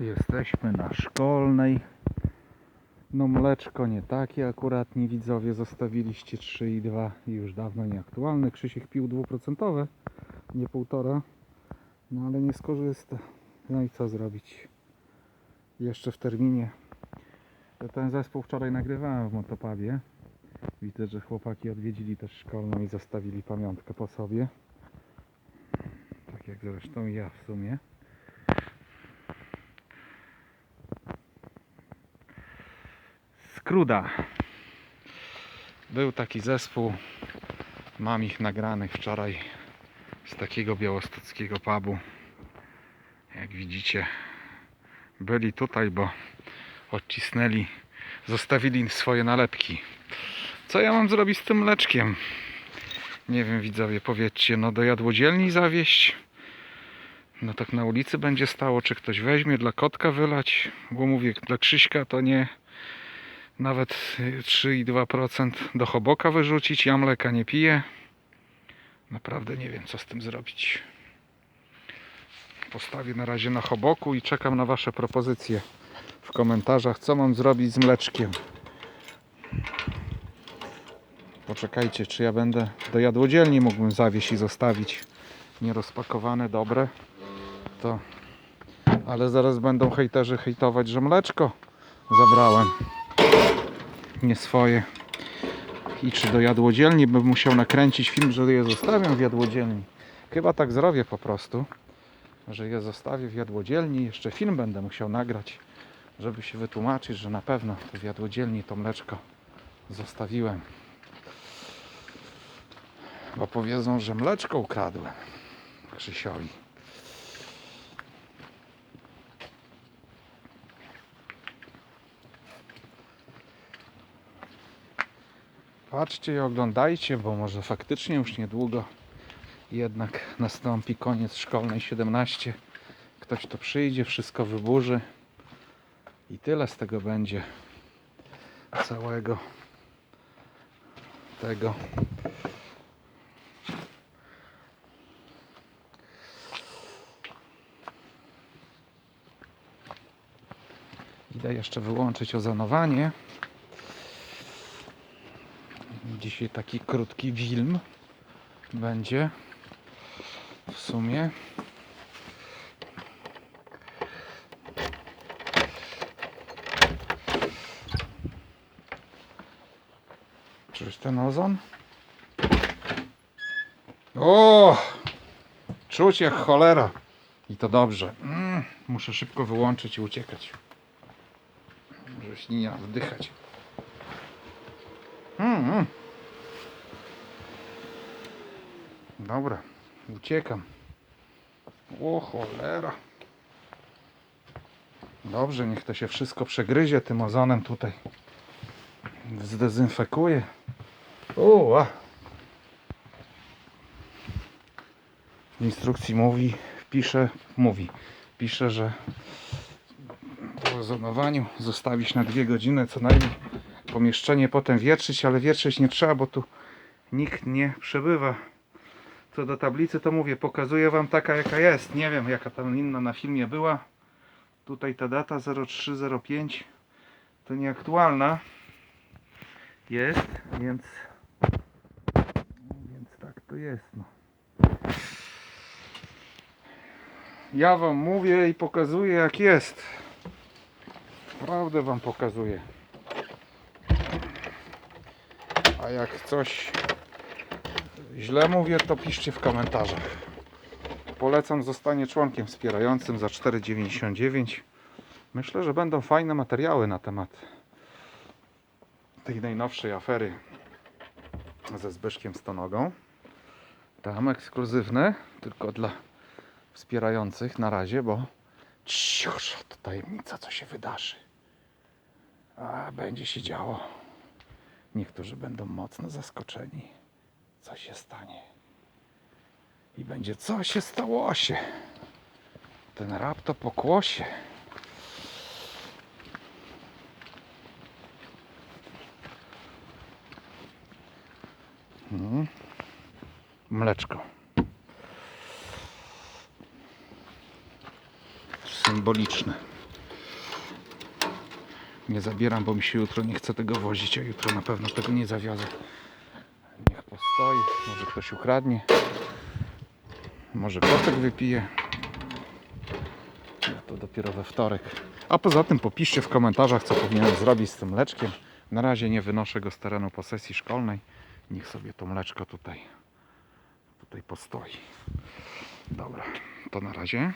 Jesteśmy na szkolnej. No mleczko nie takie akurat nie widzowie zostawiliście 3,2 i już dawno nieaktualne. Krzysiek pił dwuprocentowe, nie półtora. No ale nie skorzysta. No i co zrobić? Jeszcze w terminie. Ten zespół wczoraj nagrywałem w Motopabie. Widzę, że chłopaki odwiedzili też szkolną i zostawili pamiątkę po sobie. Tak jak zresztą ja w sumie. Skruda. Był taki zespół. Mam ich nagranych wczoraj z takiego białostockiego pubu. Jak widzicie, byli tutaj, bo odcisnęli, zostawili swoje nalepki. Co ja mam zrobić z tym mleczkiem? Nie wiem, widzowie, powiedzcie, no do jadłodzielni zawieść? No tak na ulicy będzie stało, czy ktoś weźmie dla kotka wylać? Bo mówię, dla Krzyśka to nie nawet y, 3,2% do choboka wyrzucić. Ja mleka nie piję. Naprawdę nie wiem, co z tym zrobić. Postawię na razie na choboku i czekam na Wasze propozycje w komentarzach, co mam zrobić z mleczkiem. Poczekajcie, czy ja będę do jadłodzielni mógłbym zawieść i zostawić nierozpakowane, dobre. To... Ale zaraz będą hejterzy hejtować, że mleczko zabrałem nie swoje. I czy do jadłodzielni bym musiał nakręcić film, że je zostawiam w jadłodzielni. Chyba tak zrobię po prostu, że je zostawię w jadłodzielni. Jeszcze film będę musiał nagrać, żeby się wytłumaczyć, że na pewno w jadłodzielni to mleczko zostawiłem. Bo powiedzą, że mleczko ukradłem Krzysiowi. Patrzcie i oglądajcie, bo może faktycznie już niedługo jednak nastąpi koniec szkolnej 17. Ktoś tu przyjdzie, wszystko wyburzy i tyle z tego będzie całego tego. Idę jeszcze wyłączyć ozonowanie. Dzisiaj taki krótki film będzie w sumie. Czyż ten ozon? O! Czuć jak cholera. I to dobrze. Mm, muszę szybko wyłączyć i uciekać. Może ślinia wdychać. Mm, mm. Dobra, uciekam. O cholera. Dobrze, niech to się wszystko przegryzie tym ozonem tutaj. Zdezynfekuje. O, a. W instrukcji mówi, pisze, mówi, pisze, że po ozonowaniu zostawić na dwie godziny co najmniej pomieszczenie, potem wietrzyć, ale wietrzyć nie trzeba, bo tu nikt nie przebywa. Co do tablicy, to mówię, pokazuję Wam taka jaka jest. Nie wiem jaka tam inna na filmie była. Tutaj ta data 0305 to nieaktualna jest, więc więc tak to jest. No. Ja Wam mówię i pokazuję jak jest. Prawdę Wam pokazuję. A jak coś źle mówię, to piszcie w komentarzach. Polecam zostanie członkiem wspierającym za 4,99. Myślę, że będą fajne materiały na temat tej najnowszej afery ze Zbyszkiem Stonogą. Tam ekskluzywne, tylko dla wspierających na razie, bo cicho, to tajemnica, co się wydarzy. A będzie się działo. Niektórzy będą mocno zaskoczeni, co się stanie. I będzie, co się stało się. Ten rap to pokłosie. Mhm. Mleczko. Symboliczne. Nie zabieram, bo mi się jutro nie chce tego wozić, a jutro na pewno tego nie zawiozę. Niech postoi, może ktoś ukradnie. Może kotek wypije. No to dopiero we wtorek. A poza tym popiszcie w komentarzach, co powinienem zrobić z tym mleczkiem. Na razie nie wynoszę go z terenu po sesji szkolnej. Niech sobie to mleczko tutaj, tutaj postoi. Dobra, to na razie.